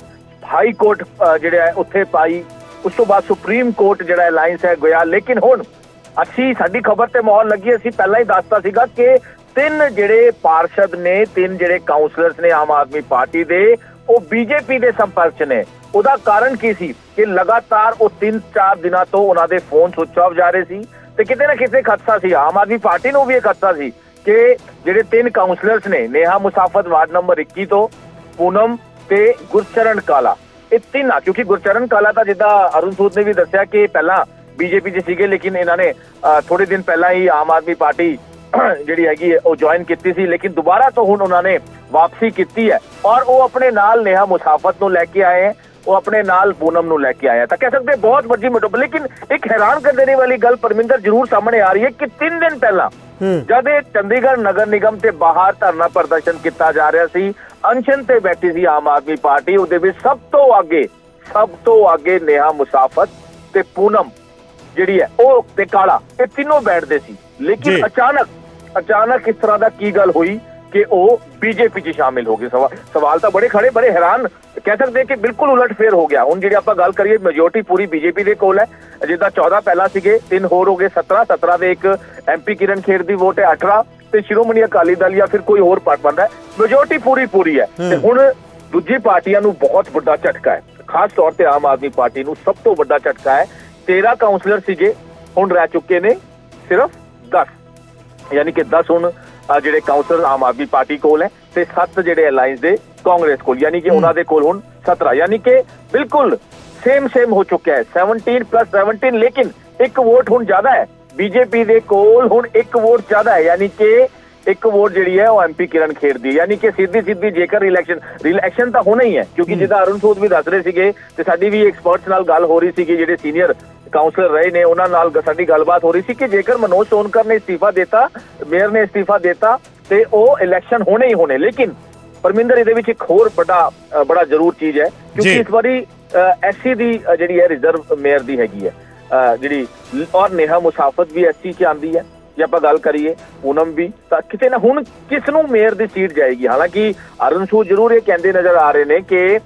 ਹਾਈ ਕੋਰਟ ਅ, ਜਿਹੜਾ ਹੈ ਉੱਥੇ ਪਾਈ ਉਸ ਤੋਂ ਬਾਅਦ ਸੁਪਰੀਮ ਕੋਰਟ ਜਿਹੜਾ ਅਲਾਈਅੰਸ ਹੈ ਗਿਆ। ਲੇਕਿਨ ਹੁਣ ਅਸੀਂ ਸਾਡੀ ਖਬਰ ਤੇ ਮਾਹੌਲ ਲੱਗੀ। ਅਸੀਂ ਪਹਿਲਾਂ ਹੀ ਦੱਸਤਾ ਸੀਗਾ ਕਿ ਤਿੰਨ ਜਿਹੜੇ ਪਾਰਸ਼ਦ ਨੇ, ਤਿੰਨ ਜਿਹੜੇ ਕਾਉਂਸਲਰਸ ਨੇ ਆਮ ਆਦਮੀ ਪਾਰਟੀ ਦੇ, ਉਹ ਬੀਜੇਪੀ ਦੇ ਸੰਪਰਕ 'ਚ ਨੇ। ਉਹਦਾ ਕਾਰਨ ਕੀ ਸੀ? ਕਿ ਲਗਾਤਾਰ ਉਹ 3-4 ਦਿਨਾਂ ਤੋਂ ਉਹਨਾਂ ਦੇ ਫੋਨ ਸੁੱਚ ਆਫ ਜਾ ਰਹੇ ਸੀ ਤੇ ਕਿਤੇ ਨਾ ਕਿਤੇ ਖਦਸ਼ਾ ਸੀ। ਆਮ ਆਦਮੀ ਪਾਰਟੀ ਨੂੰ ਵੀ ਇਹ ਖਦਸ਼ਾ ਸੀ ਕਿ ਜਿਹੜੇ ਤਿੰਨ ਕਾਉਂਸਲਰਸ ਨੇ, ਨੇਹਾ ਮੁਸਾਫਤ ਵਾਰਡ ਨੰਬਰ 21 ਤੋਂ, ਪੂਨਮ ਤੇ ਗੁਰਚਰਨ ਕਾਲਾ। ਇਹ ਤਿੰਨ ਕਿਉਂਕਿ ਗੁਰਚਰਨ ਕਾਲਾ ਤਾਂ ਜਿੱਦਾਂ ਅਰੁਣ ਸੂਦ ਨੇ ਵੀ ਦੱਸਿਆ ਕਿ ਪਹਿਲਾਂ ਬੀਜੇਪੀ 'ਚ ਸੀਗੇ, ਲੇਕਿਨ ਇਹਨਾਂ ਨੇ ਥੋੜੇ ਦਿਨ ਪਹਿਲਾਂ ਹੀ ਆਮ ਆਦਮੀ ਪਾਰਟੀ ਜਿਹੜੀ ਹੈਗੀ ਉਹ ਜੁਆਇਨ ਕੀਤੀ ਸੀ ਲੇਕਿਨ ਦੁਬਾਰਾ ਤੋਂ ਹੁਣ ਉਹਨਾਂ ਨੇ ਵਾਪਸੀ ਕੀਤੀ ਹੈ ਔਰ ਉਹ ਆਪਣੇ ਨਾਲ ਨੇਹਾ ਮੁਸਾਫਤ ਨੂੰ ਲੈ ਕੇ ਆਏ ਹੈ ਉਹ ਆਪਣੇ ਨਾਲ ਪੂਨਮ ਨੂੰ ਲੈ ਕੇ ਆਇਆ ਤਾਂ ਕਹਿ ਸਕਦੇ ਬਹੁਤ ਵੱਡੀ ਮਟੋ ਲੇਕਿਨ ਇੱਕ ਹੈਰਾਨ ਕਰ ਦੇਣੇ ਵਾਲੀ ਗੱਲ ਪਰਮਿੰਦਰ ਜ਼ਰੂਰ ਸਾਹਮਣੇ ਆ ਰਹੀ ਹੈ ਕਿ 3 ਦਿਨ ਪਹਿਲਾਂ ਜਦ ਇਹ ਚੰਡੀਗੜ੍ਹ ਨਗਰ ਨਿਗਮ ਤੇ ਬਾਹਰ ਧਰਨਾ ਪ੍ਰਦਰਸ਼ਨ ਕੀਤਾ ਜਾ ਰਿਹਾ ਸੀ ਅਨਸ਼ਨ ਤੇ ਬੈਠੀ ਸੀ ਆਮ ਆਦਮੀ ਪਾਰਟੀ ਉਹਦੇ ਵਿੱਚ ਸਭ ਤੋਂ ਅੱਗੇ ਸਭ ਤੋਂ ਅੱਗੇ ਨੇਹਾ ਮੁਸਾਫਤ ਤੇ ਪੂਨਮ ਜਿਹੜੀ ਹੈ ਉਹ ਤੇ ਕਾਲਾ ਇਹ ਤਿੰਨੋਂ ਬੈਠਦੇ ਸੀ। ਲੇਕਿਨ ਅਚਾਨਕ ਅਚਾਨਕ ਇਸ ਤਰ੍ਹਾਂ ਦਾ ਕੀ ਗੱਲ ਹੋਈ ਕਿ ਉਹ ਬੀਜੇਪੀ 'ਚ ਸ਼ਾਮਿਲ ਹੋ ਗਏ? ਸਵਾਲ ਸਵਾਲ ਤਾਂ ਬੜੇ ਖੜੇ ਬੜੇ ਹੈਰਾਨ। ਕਹਿ ਸਕਦੇ ਕਿ ਬਿਲਕੁਲ ਉਲਟਫੇਰ ਹੋ ਗਿਆ। ਹੁਣ ਜਿਹੜੀ ਆਪਾਂ ਗੱਲ ਕਰੀਏ ਮੈਜੋਰਟੀ ਪੂਰੀ ਬੀਜੇਪੀ ਦੇ ਕੋਲ ਹੈ। ਜਿੱਦਾਂ 14 ਪਹਿਲਾਂ ਸੀਗੇ ਤਿੰਨ ਹੋਰ ਹੋ ਗਏ। 17 17 ਦੇ ਇੱਕ ਐਮਪੀ ਕਿਰਨ ਖੇਰ ਦੀ ਵੋਟ ਹੈ 18 ਤੇ ਸ਼੍ਰੋਮਣੀ ਅਕਾਲੀ ਦਲ ਜਾਂ ਫਿਰ ਕੋਈ ਹੋਰ ਪਾਰਟ ਬਣਦਾ ਹੈ। ਮੈਜੋਰਟੀ ਪੂਰੀ ਪੂਰੀ ਹੈ। ਤੇ ਹੁਣ ਦੂਜੀ ਪਾਰਟੀਆਂ ਨੂੰ ਬਹੁਤ ਵੱਡਾ ਝਟਕਾ ਹੈ। ਖਾਸ ਤੌਰ ਤੇ ਆਮ ਆਦਮੀ ਪਾਰਟੀ ਨੂੰ ਸਭ ਤੋਂ ਵੱਡਾ ਝਟਕਾ ਹੈ। 13 ਕਾਉਂਸਲਰ ਸੀਗੇ ਹੁਣ ਰਹਿ ਚੁੱਕੇ ਨੇ ਸਿਰਫ 10 ਯਾਨੀ ਕਿ 10 ਹੁਣ ਜਿਹੜੇ ਕਾਉਂਸਲਰ ਆਮ ਆਦਮੀ ਪਾਰਟੀ ਕੋਲ ਹੈ ਤੇ 7 ਜਿਹੜੇ ਅਲਾਈਅੰਸ ਦੇ ਕਾਂਗਰਸ ਕੋਲ ਯਾਨੀ ਕਿ ਉਹਨਾਂ ਦੇ ਕੋਲ ਹੁਣ 17 ਯਾਨੀ ਕਿ ਬਿਲਕੁਲ ਸੇਮ ਸੇਮ ਹੋ ਚੁੱਕਿਆ ਹੈ। 17 17 ਲੇਕਿਨ ਇੱਕ ਵੋਟ ਹੁਣ ਜ਼ਿਆਦਾ ਹੈ। ਬੀਜੇਪੀ ਦੇ ਕੋਲ ਹੁਣ ਇੱਕ ਵੋਟ ਜ਼ਿਆਦਾ ਹੈ ਯਾਨੀ ਕਿ ਇੱਕ ਵੋਟ ਜਿਹੜੀ ਹੈ ਉਹ ਐਮਪੀ ਕਿਰਨ ਖੇਰ ਦੀ ਹੈ। ਯਾਨੀ ਕਿ ਸਿੱਧੀ ਸਿੱਧੀ ਜੇਕਰ ਇਲੈਕਸ਼ਨ ਇਲੈਕਸ਼ਨ ਤਾਂ ਹੋਣਾ ਹੀ ਹੈ ਕਿਉਂਕਿ ਜਿੱਦਾਂ ਅਰੁਣ ਸੂਦ ਵੀ ਦੱਸ ਰਹੇ ਸੀਗੇ ਤੇ ਸਾਡੀ ਵੀ ਐਕਸਪਰਟਸ ਨਾਲ ਗੱਲ ਹੋ ਰਹੀ ਸੀਗੀ ਜਿਹੜੇ ਸੀਨੀਅਰ ਕਾਉਂਸਲਰ ਰਹੇ ਨੇ ਉਹਨਾਂ ਨਾਲ ਸਾਡੀ ਗੱਲਬਾਤ ਹੋ ਰਹੀ ਸੀ ਕਿ ਜੇਕਰ ਮਨੋਜ ਸੋਨਕਰ ਨੇ ਇਸਤੀਫਾ ਦਿੱਤਾ ਮੇਅਰ ਨੇ ਇਸਤੀਫਾ ਦਿੱਤਾ ਤੇ ਉਹ ਇਲੈਕਸ਼ਨ ਹੋਣੇ ਹੀ ਹੋਣੇ ਲੇਕਿਨ ਪਰਮਿੰਦਰ ਇਹਦੇ ਵਿੱਚ ਇੱਕ ਹੋਰ ਵੱਡਾ ਬੜਾ ਜ਼ਰੂਰ ਚੀਜ਼ ਹੈ। ਕਿਉਂਕਿ ਇਸ ਵਾਰੀ ਐਸਸੀ ਦੀ ਜਿਹੜੀ ਹੈ ਰਿਜ਼ਰਵ ਮੇਅਰ ਦੀ ਹੈਗੀ ਹੈ ਜਿਹੜੀ ਔਰ ਨੇਹਾ ਮੁਸਾਫਤ ਵੀ ਐਸੀ ਚ ਆਂਦੀ ਹੈ ਜੇ ਆਪਾਂ ਗੱਲ ਕਰੀਏ ਪੂਨਮ ਵੀ ਤਾਂ ਕਿਤੇ ਨਾ ਹੁਣ ਕਿਸ ਨੂੰ ਮੇਅਰ ਦੀ ਸੀਟ ਜਾਏਗੀ ਹਾਲਾਂਕਿ ਅਰੁਣ ਸੂਦ ਜ਼ਰੂਰ ਇਹ ਕਹਿੰਦੇ ਨਜ਼ਰ ਆ ਰਹੇ ਨੇ ਕਿ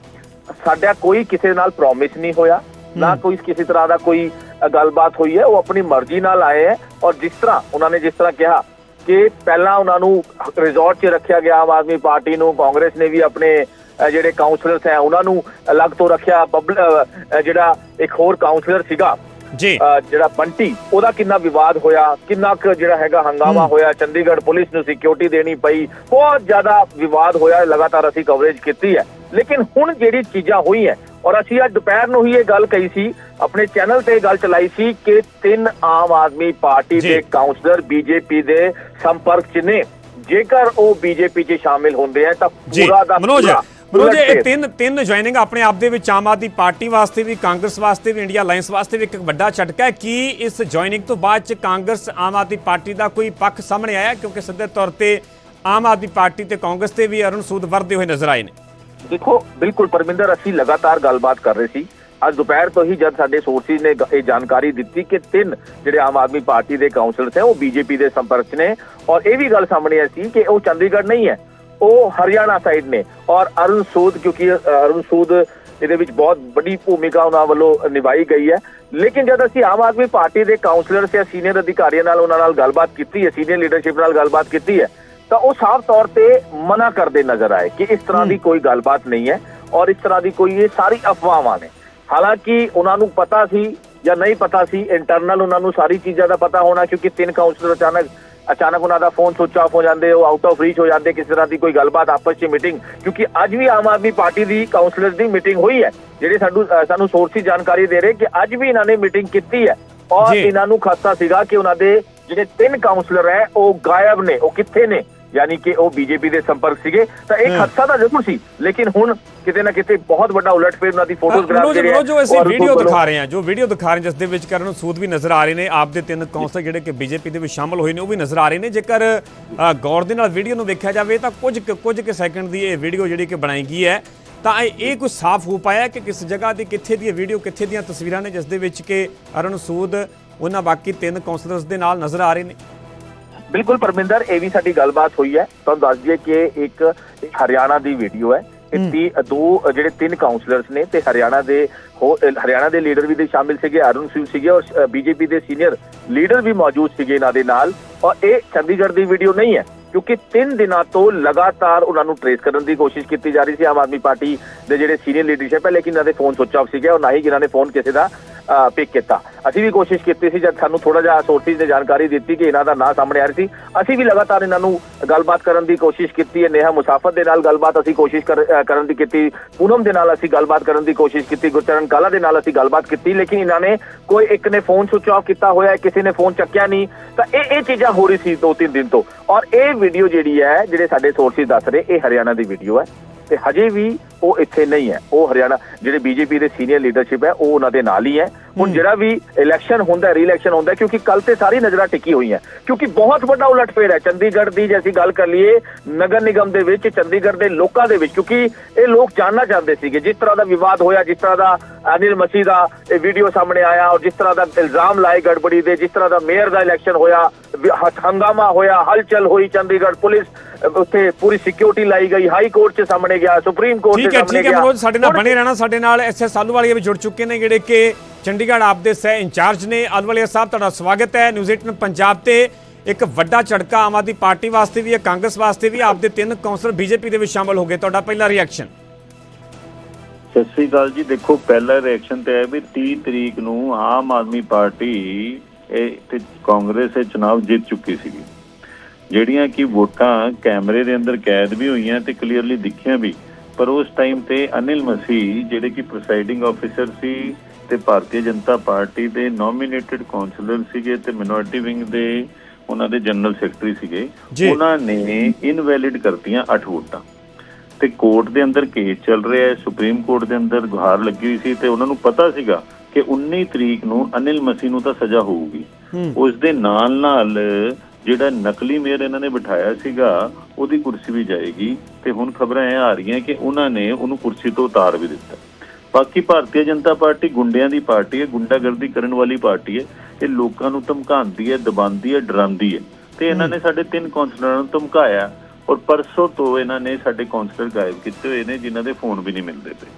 ਸਾਡਾ ਕੋਈ ਕਿਸੇ ਨਾਲ ਪ੍ਰੋਮਿਸ ਨਹੀਂ ਹੋਇਆ ਨਾ ਕੋਈ ਕਿਸੇ ਤਰ੍ਹਾਂ ਦਾ ਕੋਈ ਗੱਲਬਾਤ ਹੋਈ ਹੈ ਉਹ ਆਪਣੀ ਮਰਜ਼ੀ ਨਾਲ ਆਏ ਹੈ ਔਰ ਜਿਸ ਤਰ੍ਹਾਂ ਉਹਨਾਂ ਨੇ ਜਿਸ ਤਰ੍ਹਾਂ ਕਿਹਾ ਕਿ ਪਹਿਲਾਂ ਉਹਨਾਂ ਨੂੰ ਰਿਜ਼ੋਰਟ 'ਚ ਰੱਖਿਆ ਗਿਆ ਆਮ ਆਦਮੀ ਪਾਰਟੀ ਨੂੰ ਕਾਂਗਰਸ ਨੇ ਵੀ ਆਪਣੇ ਜਿਹੜੇ ਕਾਉਂਸਲਰਸ ਹੈ ਉਹਨਾਂ ਨੂੰ ਅਲੱਗ ਤੋਂ ਰੱਖਿਆ ਜਿਹੜਾ ਇੱਕ ਹੋਰ ਕਾਉਂਸਲਰ ਸੀਗਾ ਜੀ। ਜਿਹੜਾ ਬੰਟੀ ਉਹਦਾ ਕਿੰਨਾ ਵਿਵਾਦ ਹੋਇਆ ਕਿੰਨਾ ਕੁ ਜਿਹੜਾ ਹੈਗਾ ਹੰਗਾਮਾ ਹੋਇਆ ਚੰਡੀਗੜ੍ਹ ਪੁਲਿਸ ਨੂੰ ਸਿਕਿਉਰਿਟੀ ਦੇਣੀ ਪਈ ਬਹੁਤ ਜ਼ਿਆਦਾ ਵਿਵਾਦ ਹੋਇਆ ਲਗਾਤਾਰ ਅਸੀਂ ਕਵਰੇਜ ਕੀਤੀ ਹੈ। ਲੇਕਿਨ ਹੁਣ ਜਿਹੜੀ ਚੀਜ਼ਾਂ ਹੋਈਆਂ ਔਰ ਅਸੀਂ ਅੱਜ ਦੁਪਹਿਰ ਨੂੰ ਹੀ ਇਹ ਗੱਲ ਕਹੀ ਸੀ ਆਪਣੇ ਚੈਨਲ ਤੇ ਇਹ ਗੱਲ ਚਲਾਈ ਸੀ ਕਿ ਤਿੰਨ ਆਮ ਆਦਮੀ ਪਾਰਟੀ। ਦੇ ਕਾਉਂਸਲਰ ਬੀਜੇਪੀ ਦੇ ਸੰਪਰਕ 'ਚ ਨੇ ਜੇਕਰ ਉਹ ਬੀਜੇਪੀ 'ਚ ਸ਼ਾਮਿਲ ਹੁੰਦੇ ਆ ਤਾਂ ਪੂਰਾ ਦਾ ਮਨੋਜ ਪੂਰਾ ਮਨੋਜ ਇਹ। ਤਿੰਨ ਤਿੰਨ ਜੁਆਇਨਿੰਗ ਆਪਣੇ ਆਪ ਦੇ ਵਿੱਚ ਆਮ ਆਦਮੀ ਪਾਰਟੀ ਵਾਸਤੇ ਵੀ ਕਾਂਗਰਸ ਵਾਸਤੇ ਵੀ ਇੰਡੀਆ ਅਲਾਈਅੰਸ ਵਾਸਤੇ ਵੀ ਇੱਕ ਵੱਡਾ ਝਟਕਾ ਹੈ ਕੀ ਇਸ ਜੁਆਇਨਿੰਗ ਤੋਂ ਬਾਅਦ ਚ ਕਾਂਗਰਸ ਆਮ ਆਦਮੀ ਪਾਰਟੀ ਦਾ ਕੋਈ ਪੱਖ ਸਾਹਮਣੇ ਆਇਆ ਕਿਉਂਕਿ ਸਿੱਧੇ ਤੌਰ ਤੇ ਆਮ ਆਦਮੀ ਪਾਰਟੀ ਤੇ ਕਾਂਗਰਸ ਤੇ ਵੀ ਅਰੁਣ ਸੂਦ ਵਰਦੇ ਹੋਏ ਨਜ਼ਰ ਆਏ ਨੇ ਦੇਖੋ, ਬਿਲਕੁਲ ਪਰਮਿੰਦਰ, ਅਸੀਂ ਲਗਾਤਾਰ ਗੱਲਬਾਤ ਕਰ ਰਹੇ ਸੀ। ਅੱਜ ਦੁਪਹਿਰ ਤੋਂ ਹੀ ਜਦ ਸਾਡੇ ਸੋਰਸਿਸ ਨੇ ਇਹ ਜਾਣਕਾਰੀ ਦਿੱਤੀ ਕਿ ਤਿੰਨ ਜਿਹੜੇ ਆਮ ਆਦਮੀ ਪਾਰਟੀ ਦੇ ਕਾਉਂਸਲਰਸ ਹੈ, ਉਹ ਬੀਜੇਪੀ ਦੇ ਸੰਪਰਕ 'ਚ ਨੇ। ਔਰ ਇਹ ਵੀ ਗੱਲ ਸਾਹਮਣੇ ਆਈ ਸੀ ਕਿ ਉਹ ਚੰਡੀਗੜ੍ਹ ਨਹੀਂ ਹੈ, ਉਹ ਹਰਿਆਣਾ ਸਾਈਡ ਨੇ। ਔਰ ਅਰੁਣ ਸੂਦ, ਕਿਉਂਕਿ ਅਰੁਣ ਸੂਦ ਇਹਦੇ ਵਿੱਚ ਬਹੁਤ ਵੱਡੀ ਭੂਮਿਕਾ ਉਹਨਾਂ ਵੱਲੋਂ ਨਿਭਾਈ ਗਈ ਹੈ। ਲੇਕਿਨ ਜਦ ਅਸੀਂ ਆਮ ਆਦਮੀ ਪਾਰਟੀ ਦੇ ਕਾਉਂਸਲਰ ਜਾਂ ਸੀਨੀਅਰ ਅਧਿਕਾਰੀਆਂ ਨਾਲ ਉਹਨਾਂ ਨਾਲ ਗੱਲਬਾਤ ਕੀਤੀ ਹੈ ਸੀਨੀਅਰ ਲੀਡਰਸ਼ਿਪ ਨਾਲ ਗੱਲਬਾਤ ਕੀਤੀ ਹੈ ਤਾਂ ਉਹ ਸਾਫ਼ ਤੌਰ ਤੇ ਮਨਾ ਕਰਦੇ ਨਜ਼ਰ ਆਏ ਕਿ ਇਸ ਤਰ੍ਹਾਂ ਦੀ ਕੋਈ ਗੱਲਬਾਤ ਨਹੀਂ ਹੈ ਔਰ ਇਸ ਤਰ੍ਹਾਂ ਦੀ ਕੋਈ ਇਹ ਸਾਰੀ ਅਫਵਾਹਾਂ ਨੇ। ਹਾਲਾਂਕਿ ਉਹਨਾਂ ਨੂੰ ਪਤਾ ਸੀ ਜਾਂ ਨਹੀਂ ਪਤਾ ਸੀ ਇੰਟਰਨਲ ਉਹਨਾਂ ਨੂੰ ਸਾਰੀ ਚੀਜ਼ਾਂ ਦਾ ਪਤਾ ਹੋਣਾ ਕਿਉਂਕਿ ਤਿੰਨ ਕਾਉਂਸਲਰ ਅਚਾਨਕ ਅਚਾਨਕ ਉਹਨਾਂ ਦਾ ਫੋਨ ਸੁੱਚ ਆਫ ਹੋ ਜਾਂਦੇ ਉਹ ਆਊਟ ਆਫ ਰੀਚ ਹੋ ਜਾਂਦੇ ਕਿਸੇ ਤਰ੍ਹਾਂ ਦੀ ਕੋਈ ਗੱਲਬਾਤ ਆਪਸ 'ਚ ਮੀਟਿੰਗ ਕਿਉਂਕਿ ਅੱਜ ਵੀ ਆਮ ਆਦਮੀ ਪਾਰਟੀ ਦੀ ਕਾਉਂਸਲਰਸ ਦੀ ਮੀਟਿੰਗ ਹੋਈ ਹੈ ਜਿਹੜੇ ਸਾਨੂੰ ਸਾਨੂੰ ਸੋਰਸੀ ਜਾਣਕਾਰੀ ਦੇ ਰਹੇ ਕਿ ਅੱਜ ਵੀ ਇਹਨਾਂ ਨੇ ਮੀਟਿੰਗ ਕੀਤੀ ਹੈ। ਔਰ। ਇਹਨਾਂ ਨੂੰ ਖਾਸਾ ਸੀਗਾ ਕਿ ਉਹਨਾਂ ਦੇ ਜਿਹੜੇ ਤਿੰਨ ਕਾਉਂਸਲਰ ਹੈ ਉਹ ਗਾਇਬ ਨੇ ਉਹ ਕਿੱਥੇ ਨੇ? ਯਾਨੀ ਕਿ ਉਹ ਬੀਜੇਪੀ ਦੇ ਸੰਪਰਕ ਸੀਗੇ ਤਾਂ ਇਹ ਹਮ। ਖਦਸ਼ਾ ਤਾਂ ਜ਼ਰੂਰ ਸੀ ਲੇਕਿਨ ਹੁਣ ਕਿਤੇ ਨਾ ਕਿਤੇ ਬਹੁਤ ਵੱਡਾ ਉਲਟਫੇਰ ਉਹਨਾਂ ਦੀ ਫੋਟੋਗ੍ਰਾਫ ਜਿਹੜੇ ਮਨੋਜ ਜੋ ਅਸੀਂ ਵੀਡੀਓ ਦਿਖਾ ਰਹੇ ਹਾਂ ਜੋ ਵੀਡੀਓ ਦਿਖਾ ਰਹੇ ਜਿਸ ਦੇ ਵਿੱਚ ਕਰਨ ਸੂਦ ਵੀ ਨਜ਼ਰ ਆ ਰਹੇ ਨੇ ਆਪ ਦੇ ਤਿੰਨ ਕੌਂਸਲਰ ਜਿਹੜੇ ਕਿ ਬੀਜੇਪੀ ਦੇ ਵਿੱਚ ਸ਼ਾਮਲ ਹੋਏ ਨੇ ਉਹ ਵੀ ਨਜ਼ਰ ਆ ਰਹੇ ਨੇ ਜੇਕਰ ਗੌਰ ਦੇ ਨਾਲ ਵੀਡੀਓ ਨੂੰ ਵੇਖਿਆ ਜਾਵੇ ਤਾਂ ਕੁਝ ਕੁਝ ਕੁ ਸੈਕਿੰਡ ਦੀ ਇਹ ਵੀਡੀਓ ਜਿਹੜੀ ਕਿ ਬਣਾਈ ਗਈ ਹੈ ਤਾਂ ਇਹ ਇਹ ਕੁਝ ਸਾਫ਼ ਹੋ ਪਾਇਆ ਕਿ ਕਿਸ ਜਗ੍ਹਾ ਦੀ ਕਿੱਥੇ ਦੀ ਇਹ ਵੀਡੀਓ ਕਿੱਥੇ ਦੀਆਂ ਤਸਵੀਰਾਂ ਨੇ ਜਿਸ ਦੇ ਵਿੱਚ ਕਿ ਅਰੁਣ ਸੂਦ ਉਹਨਾਂ ਬਾਕੀ ਤਿੰਨ ਕੌਂਸਲਰਸ ਦੇ ਨਾਲ ਨਜ਼ਰ ਆ ਰਹੇ ਨੇ ਬਿਲਕੁਲ ਪਰਮਿੰਦਰ ਇਹ ਵੀ ਸਾਡੀ ਗੱਲਬਾਤ ਹੋਈ ਹੈ। ਤੁਹਾਨੂੰ ਦੱਸ ਦਈਏ ਕਿ ਇੱਕ ਹਰਿਆਣਾ ਦੀ ਵੀਡੀਓ ਹੈ। ਤੀ ਦੋ ਜਿਹੜੇ ਤਿੰਨ ਕਾਉਂਸਲਰਸ ਨੇ ਤੇ ਹਰਿਆਣਾ ਦੇ ਹਰਿਆਣਾ ਦੇ ਲੀਡਰ ਵੀ ਦੇ ਸ਼ਾਮਿਲ ਸੀਗੇ ਅਰੁਣ ਸਿੰਘ ਸੀਗੇ ਔਰ ਬੀਜੇਪੀ ਦੇ ਸੀਨੀਅਰ ਲੀਡਰ ਵੀ ਮੌਜੂਦ ਸੀਗੇ ਇਹਨਾਂ ਦੇ ਨਾਲ। ਔਰ ਇਹ ਚੰਡੀਗੜ੍ਹ ਦੀ ਵੀਡੀਓ ਨਹੀਂ ਹੈ ਕਿਉਂਕਿ 3 ਦਿਨਾਂ ਤੋਂ ਲਗਾਤਾਰ ਉਹਨਾਂ ਨੂੰ ਟ੍ਰੇਸ ਕਰਨ ਦੀ ਕੋਸ਼ਿਸ਼ ਕੀਤੀ ਜਾ ਰਹੀ ਸੀ। ਆਮ ਆਦਮੀ ਪਾਰਟੀ ਦੇ ਜਿਹੜੇ ਸੀਨੀਅਰ ਲੀਡਰਸ਼ਿਪ ਹੈ ਲੇਕਿਨ ਇਹਨਾਂ ਦੇ ਫੋਨ ਸੁੱਚ ਆਫ ਸੀਗੇ ਔਰ ਨਾ ਹੀ ਇਹਨਾਂ ਨੇ ਫੋਨ ਕਿਸੇ ਦਾ ਪਿਕ ਕੀਤਾ। ਅਸੀਂ ਵੀ ਕੋਸ਼ਿਸ਼ ਕੀਤੀ ਸੀ, ਜਦ ਸਾਨੂੰ ਥੋੜਾ ਜਿਹਾ ਸੋਰਸਿਸ ਨੇ ਜਾਣਕਾਰੀ ਦਿੱਤੀ ਕਿ ਇਹਨਾਂ ਦਾ ਨਾਂ ਸਾਹਮਣੇ ਆ ਰਹੀ ਸੀ। ਅਸੀਂ ਵੀ ਲਗਾਤਾਰ ਇਹਨਾਂ ਨੂੰ ਗੱਲਬਾਤ ਕਰਨ ਦੀ ਕੋਸ਼ਿਸ਼ ਕੀਤੀ ਹੈ। ਨੇਹਾ ਮੁਸਾਫਤ ਦੇ ਨਾਲ ਗੱਲਬਾਤ ਅਸੀਂ ਕੋਸ਼ਿਸ਼ ਕਰ- ਕਰਨ ਦੀ ਕੀਤੀ। ਪੂਨਮ ਦੇ ਨਾਲ ਅਸੀਂ ਗੱਲਬਾਤ ਕਰਨ ਦੀ ਕੋਸ਼ਿਸ਼ ਕੀਤੀ। ਗੁਰਚਰਨ ਕਾਲਾ ਦੇ ਨਾਲ ਅਸੀਂ ਗੱਲਬਾਤ ਕੀਤੀ, ਲੇਕਿਨ ਇਹਨਾਂ ਨੇ ਕੋਈ ਇੱਕ ਨੇ ਫੋਨ ਸੁਚ ਆਫ ਕੀਤਾ ਹੋਇਆ ਕਿਸੇ ਨੇ ਫੋਨ ਚੱਕਿਆ ਨਹੀਂ। ਤਾਂ ਇਹ ਇਹ ਚੀਜ਼ਾਂ ਹੋ ਰਹੀ ਸੀ ਦੋ ਤਿੰਨ ਦਿਨ ਤੋਂ। ਔਰ ਇਹ ਵੀਡੀਓ ਜਿਹੜੀ ਹੈ, ਜਿਹੜੇ ਸਾਡੇ ਸੋਰਸਿਸ ਦੱਸ ਰਹੇ, ਇਹ ਹਰਿਆਣਾ ਦੀ ਵੀਡੀਓ ਹੈ। ਤੇ ਹਜੇ ਵੀ ਉਹ ਇੱਥੇ ਨਹੀਂ ਹੈ। ਉਹ ਹਰਿਆਣਾ ਜਿਹੜੇ ਬੀਜੇਪੀ ਦੇ ਸੀਨੀਅਰ ਲੀਡਰਸ਼ਿਪ ਹੈ ਉਹ ਉਹਨਾਂ ਦੇ ਨਾਲ ਹੀ ਹੈ। ਹੁਣ ਜਿਹੜਾ ਵੀ ਇਲੈਕਸ਼ਨ ਹੁੰਦਾ ਰੀ ਇਲੈਕਸ਼ਨ ਹੁੰਦਾ ਕਿਉਂਕਿ ਕੱਲ ਤੇ ਸਾਰੀ ਨਜ਼ਰਾਂ ਟਿਕੀ ਹੋਈਆਂ ਕਿਉਂਕਿ ਬਹੁਤ ਵੱਡਾ ਉਲਟਫੇਰ ਹੈ। ਚੰਡੀਗੜ੍ਹ ਦੀ ਜੇ ਅਸੀਂ ਗੱਲ ਕਰ ਲਈਏ ਨਗਰ ਨਿਗਮ ਦੇ ਵਿੱਚ ਚੰਡੀਗੜ੍ਹ ਦੇ ਲੋਕਾਂ ਦੇ ਵਿੱਚ ਕਿਉਂਕਿ ਇਹ ਲੋਕ ਜਾਣਨਾ ਚਾਹੁੰਦੇ ਸੀਗੇ ਜਿਸ ਤਰ੍ਹਾਂ ਦਾ ਵਿਵਾਦ ਹੋਇਆ ਜਿਸ ਤਰ੍ਹਾਂ ਦਾ ਅਨਿਲ ਮਸੀਹ ਦਾ ਇਹ ਵੀਡੀਓ ਸਾਹਮਣੇ ਆਇਆ ਔਰ ਜਿਸ ਤਰ੍ਹਾਂ ਦਾ ਇਲਜ਼ਾਮ ਲਾਏ ਗੜਬੜੀ ਦੇ ਜਿਸ ਤਰ੍ਹਾਂ ਦਾ ਮੇਅਰ ਦਾ ਇਲੈਕਸ਼ਨ ਹੋਇਆ ਹੰਗਾਮਾ ਹੋਇਆ ਹਲਚਲ ਹੋਈ ਚੰਡੀਗੜ੍ਹ ਪੁਲਿਸ ਉੱਥੇ ਪੂਰੀ ਸਿਕਿਉਰਿਟੀ ਲਾਈ ਗਈ ਹਾਈ ਕੋਰਟ 'ਚ ਸਾਹਮਣੇ ਗਿਆ ਸੁਪਰੀਮ ਕੋਰਟ ਠੀਕ ਹੈ ਠੀਕ ਹੈ ਮਨੋਜ ਸਾਡੇ ਨਾਲ ਬਣੇ ਰਹਿਣਾ ਸਾਡੇ ਨਾਲ ਐਸਐਸ ਆਲੂਵਾਲੀਆ ਵੀ ਜੁੜ ਚੁੱਕੇ ਨੇ ਜਿਹੜੇ ਕਿ ਚੰਡੀਗੜ੍ਹ ਆਪ ਦੇ ਸਹਿ ਇੰਚਾਰਜ ਨੇ। ਆਲੂਵਾਲੀਆ ਸਾਹਿਬ ਤੁਹਾਡਾ ਸਵਾਗਤ ਹੈ। ਨਿਊਜ਼ 18 ਪੰਜਾਬ ਤੇ ਇੱਕ ਵੱਡਾ ਝਟਕਾ ਆਮ ਆਦਮੀ ਪਾਰਟੀ ਵਾਸਤੇ ਵੀ ਹੈ ਕਾਂਗਰਸ ਵਾਸਤੇ ਵੀ। ਆਪ ਦੇ ਤਿੰਨ ਕੌਂਸਲਰ ਬੀਜੇਪੀ ਦੇ ਵਿੱਚ ਸ਼ਾਮਲ ਹੋ ਗਏ। ਤੁਹਾਡਾ ਪਹਿਲਾ ਰਿਐਕਸ਼ਨ ਸਤਿ ਸ੍ਰੀ ਅਕਾਲ ਜੀ। ਦੇਖੋ ਪਹਿਲਾ ਰਿਐਕਸ਼ਨ ਤੇ ਹੈ ਵੀ 30 ਤਰੀਕ ਨੂੰ ਆਮ ਆਦਮੀ ਪਾਰਟੀ ਇਹ ਤੇ ਕਾਂਗਰਸ ਇਹ ਚੁਣਾਵ ਜਿੱਤ ਚੁੱਕੀ ਸੀਗੀ। ਜਿਹੜੀਆਂ ਕਿ ਵੋਟਾਂ ਕੈਮਰੇ ਦੇ ਅੰਦਰ ਕੈਦ ਵੀ ਹੋਈਆਂ ਤੇ ਕਲੀਅਰਲੀ ਦਿਖੀਆਂ ਵੀ। ਪਰ ਉਸ ਟਾਈਮ ਤੇ ਅਨਿਲ ਮਸੀਹ ਜਿਹੜੇ ਕਿ ਪ੍ਰੈਜ਼ਾਈਡਿੰਗ ਆਫੀਸਰ ਸੀ ਤੇ ਭਾਰਤੀ ਜਨਤਾ ਪਾਰਟੀ ਦੇ ਨੋਮੀਨੇਟਿਡ ਕਾਉਂਸਲਰ ਸੀਗੇ ਤੇ ਮਿਨੋਰਟੀ ਵਿੰਗ ਦੇ ਉਹਨਾਂ ਦੇ ਜਨਰਲ ਸੈਕਟਰੀ ਸੀਗੇ। ਉਹਨਾਂ ਨੇ ਇਨਵੈਲਿਡ ਕਰਤੀਆਂ 8 ਵੋਟਾਂ। ਤੇ ਕੋਰਟ ਦੇ ਅੰਦਰ ਕੇਸ ਚੱਲ ਰਿਹਾ ਹੈ ਸੁਪਰੀਮ ਕੋਰਟ ਦੇ ਅੰਦਰ ਗੁਹਾਰ ਲੱਗੀ ਹੋਈ ਸੀ ਤੇ ਉਹਨਾਂ ਨੂੰ ਪਤਾ ਸੀਗਾ ਕਿ 19 ਤਰੀਕ ਨੂੰ ਅਨਿਲ ਮਸੀਹ ਨੂੰ ਤਾਂ ਸਜ਼ਾ ਹੋਊਗੀ। ਉਸ ਦੇ ਨਾਲ ਨਾਲ ਜਿਹੜਾ ਨਕਲੀ ਮੇਅਰ ਇਹਨਾਂ ਨੇ ਬਿਠਾਇਆ ਸੀਗਾ ਉਹਦੀ ਕੁਰਸੀ ਵੀ ਜਾਏਗੀ। ਤੇ ਹੁਣ ਖਬਰਾਂ ਇਹ ਆ ਰਹੀਆਂ ਕਿ ਉਹਨਾਂ ਨੇ ਉਹਨੂੰ ਕੁਰਸੀ ਤੋਂ ਉਤਾਰ ਵੀ ਦਿੱਤਾ। ਬਾਕੀ ਭਾਰਤੀ ਜਨਤਾ ਪਾਰਟੀ ਗੁੰਡਿਆਂ ਦੀ ਪਾਰਟੀ ਹੈ ਗੁੰਡਾਗਰਦੀ ਕਰਨ ਵਾਲੀ ਪਾਰਟੀ ਹੈ। ਇਹ ਲੋਕਾਂ ਨੂੰ ਧਮਕਾਉਂਦੀ ਹੈ ਦਬਾਉਂਦੀ ਹੈ ਡਰਾਉਂਦੀ ਹੈ। ਤੇ ਇਹਨਾਂ ਨੇ ਸਾਡੇ ਤਿੰਨ ਕਾਉਂਸਲਰਾਂ ਨੂੰ ਧਮਕਾਇਆ। ਔਰ ਪਰਸੋਂ ਤੋਂ ਇਹਨਾਂ ਨੇ ਸਾਡੇ ਕਾਉਂਸਲਰ ਗਾਇਬ ਕੀਤੇ ਹੋਏ ਨੇ ਜਿਨ੍ਹਾਂ ਦੇ ਫੋਨ ਵੀ ਨਹੀਂ ਮਿਲਦੇ ਪਏ।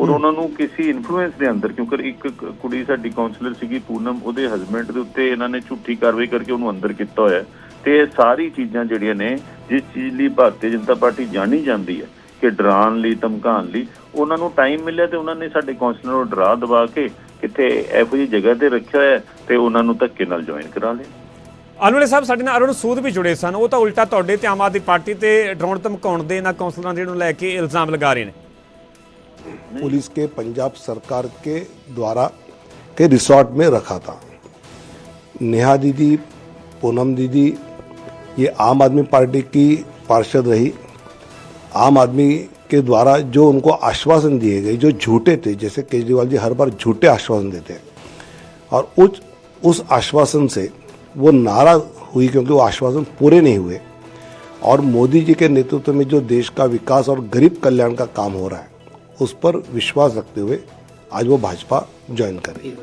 ਔਰ ਉਹਨਾਂ ਨੂੰ ਕਿਸੇ ਇਨਫਲੂਐਂਸ ਦੇ ਅੰਦਰ ਕਿਉਂਕਿ ਇੱਕ ਕੁੜੀ ਸਾਡੀ ਕਾਉਂਸਲਰ ਸੀਗੀ ਪੂਨਮ ਉਹਦੇ ਹਸਬੰਡ ਦੇ ਉੱਤੇ ਇਹਨਾਂ ਨੇ ਝੂਠੀ ਕਾਰਵਾਈ ਕਰਕੇ ਉਹਨੂੰ ਅੰਦਰ ਕੀਤਾ ਹੋਇਆ। ਤੇ ਇਹ ਸਾਰੀ ਚੀਜ਼ਾਂ ਜਿਹੜੀਆਂ ਨੇ ਜਿਸ ਚੀਜ਼ ਲਈ ਭਾਰਤੀ ਜਨਤਾ ਪਾਰਟੀ ਜਾਣੀ ਜਾਂਦੀ ਹੈ ਕਿ ਡਰਾਉਣ ਲਈ ਧਮਕਾਉਣ ਲਈ ਉਹਨਾਂ ਨੂੰ ਟਾਈਮ ਮਿਲਿਆ ਤੇ ਉਹਨਾਂ ਨੇ ਸਾਡੇ ਕਾਉਂਸਲਰ ਨੂੰ ਡਰਾ ਦਬਾ ਕੇ ਕਿਤੇ ਇਹੋ ਜਿਹੀ ਜਗ੍ਹਾ ਤੇ ਰੱਖਿਆ ਹੋਇਆ ਹੈ ਤੇ ਉਹਨਾਂ ਨੂੰ ਧੱਕੇ ਨਾਲ ਜੁਆਇਨ ਕਰਾ ਲਿਆ। ਅਨੁਲੇ ਸਾਹਿਬ ਸਾਡੇ ਨਾਲ ਅਰੁਣ ਸੂਦ ਵੀ ਜੁੜੇ ਸਨ। ਉਹ ਤਾਂ ਉਲਟਾ ਤੁਹਾਡੇ ਤੇ ਆਮ ਆਦਮੀ ਪਾਰਟੀ ਤੇ ਡਰਾਉਣ ਧਮਕਾਉਣ ਦੇ ਇਹਨਾਂ ਕੌਂਸਲਰਾਂ ਦੇ ਨੂੰ ਲੈ ਕੇ ਇਲਜ਼ਾਮ ਲਗਾ ਰਹੇ ਨੇ। पुलिस के, पंजाब सरकार के द्वारा के रिसोर्ट में रखा था। नेहा दीदी, पूनम दीदी, ये आम आदमी पार्टी की पार्षद रही। आम आदमी के द्वारा जो उनको आश्वासन दिए गए, जो झूठे थे, जैसे केजरीवाल जी हर बार झूठे आश्वासन देते हैं। और उस उस आश्वासन से वो नाराज़ हुई क्योंकि वो आश्वासन पूरे नहीं हुए। और मोदी जी के नेतृत्व में जो देश का विकास और गरीब कल्याण का काम हो रहा है उस पर विश्वास रखते हुए आज वो भाजपा ज्वाइन कर रही है।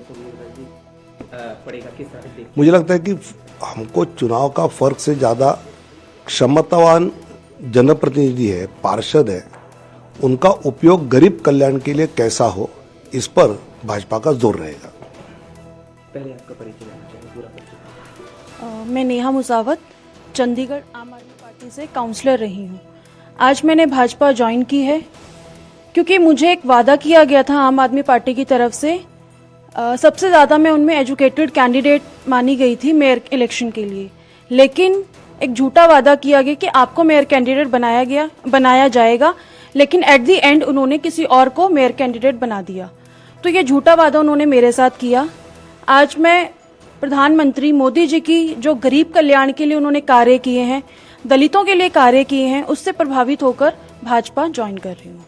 मुझे लगता है कि हमको चुनाव का फ़र्क से ज़्यादा क्षमतावान जनप्रतिनिधि है पार्षद है उनका उपयोग गरीब कल्याण के लिए कैसा हो इस पर भाजपा का ज़ोर रहेगा। पहले आपका परिचय पूरा परिचय। मैं नेहा मुसावत चंडीगढ़ आम आदमी पार्टी से काउंसलर रही हूँ। आज मैंने भाजपा ज्वाइन की है। क्योंकि मुझे एक वादा किया गया था आम आदमी पार्टी की तरफ़ से। अ, सबसे ज़्यादा मैं उनमें एजुकेटेड कैंडिडेट मानी गई थी मेयर इलेक्शन के लिए। लेकिन एक झूठा वादा किया गया कि आपको मेयर कैंडिडेट बनाया गया बनाया जाएगा लेकिन एट दी एंड उन्होंने किसी और को मेयर कैंडिडेट बना दिया। तो ये झूठा वादा उन्होंने मेरे साथ किया। आज मैं प्रधानमंत्री मोदी जी की जो गरीब कल्याण के लिए उन्होंने कार्य किए हैं दलितों के लिए कार्य किए हैं उससे प्रभावित होकर भाजपा ज्वाइन कर रही हूँ।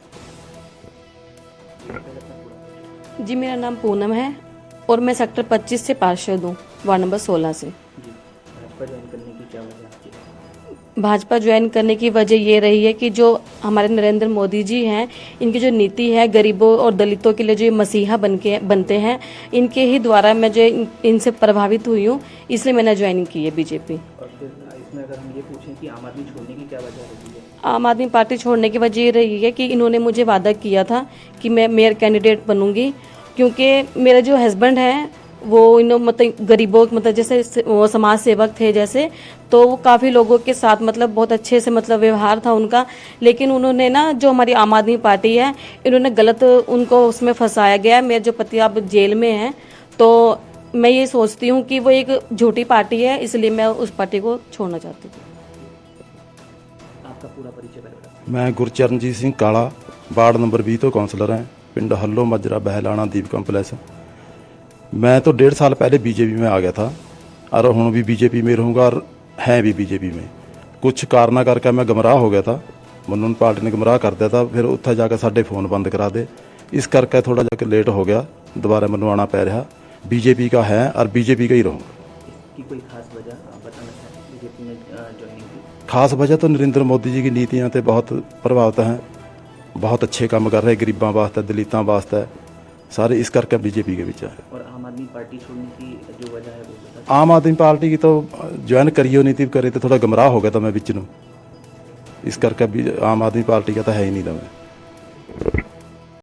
जी मेरा नाम पूनम है और मैं सेक्टर 25 से पार्षद हूँ वार्ड नंबर 16 से। भाजपा ज्वाइन करने की क्या वजह भाजपा ज्वाइन करने की वजह ये रही है कि जो हमारे नरेंद्र मोदी जी हैं इनकी जो नीति है गरीबों और दलितों के लिए जो ये मसीहा बन के बनते हैं इनके ही द्वारा मैं जो इन- इनसे प्रभावित हुई हूँ इसलिए मैंने ज्वाइन की है बीजेपी और फिर इसमें अगर हम ये पूछें कि आम आदमी छोड़ने की क्या वजह है? आम आदमी पार्टी छोड़ने की वजह ये रही है कि इन्होंने मुझे वादा किया था कि मैं मेयर कैंडिडेट बनूँगी, क्योंकि मेरे जो हस्बैंड हैं, वो इन मतलब गरीबों मतलब जैसे समाज सेवक थे जैसे तो वो काफ़ी लोगों के साथ मतलब बहुत अच्छे से मतलब व्यवहार था उनका। लेकिन उन्होंने ना, जो हमारी आम आदमी पार्टी है, इन्होंने गलत उनको उसमें फंसाया गया मेरे जो पति अब जेल में हैं तो मैं ये सोचती हूँ कि वो एक झूठी पार्टी है, इसलिए मैं उस पार्टी को छोड़ना चाहती हूँ आपका पूरा परिचय पहले बताओ ਮੈਂ ਗੁਰਚਰਨਜੀਤ ਸਿੰਘ ਕਾਲਾ ਵਾਰਡ ਨੰਬਰ 20 ਤੋਂ ਕਾਉਂਸਲਰ ਹਾਂ पिंड हल्लो मजरा बहलाना दीप कॉम्प्लेक्स मैं तो डेढ़ साल पहले बीजेपी में आ गया था और हूँ भी बीजेपी में रहूँगा और हैं भी बीजेपी में कुछ ਕਾਰਨਾਂ ਕਰਕੇ ਮੈਂ ਗਮਰਾਹ ਹੋ ਗਿਆ था ਮੈਨੂੰ ਪਾਰਟੀ ਨੇ ਗਮਰਾਹ ਕਰ ਦਿੱਤਾ ਫਿਰ ਉੱਥੇ ਜਾ ਕੇ ਸਾਡੇ ਫੋਨ ਬੰਦ ਕਰਾ ਦੇ ਇਸ ਕਰਕੇ ਥੋੜਾ ਜਿਹਾ ਕਿ ਲੇਟ ਹੋ ਗਿਆ ਦੁਬਾਰਾ ਮੈਨੂੰ ਆਣਾ ਪੈ ਰਿਹਾ बीजेपी का है और बीजेपी का ही रहूँगा इसकी कोई खास वजह खास वजह तो नरेंद्र मोदी जी की नीतियां ते बहुत प्रभावित हैं बहुत अच्छे काम कर रहे गरीबों वास्ते दलितों वास्ते सारे इस करके बीजेपी के बीच है और आम आदमी पार्टी छोड़ने की जो वजह है वो आम आदमी पार्टी की तो ज्वाइन करियो नहीं थी करे तो थोड़ा गमराह हो गया था मैं बिच इस करके आम आदमी पार्टी का तो है ही नहीं था मैं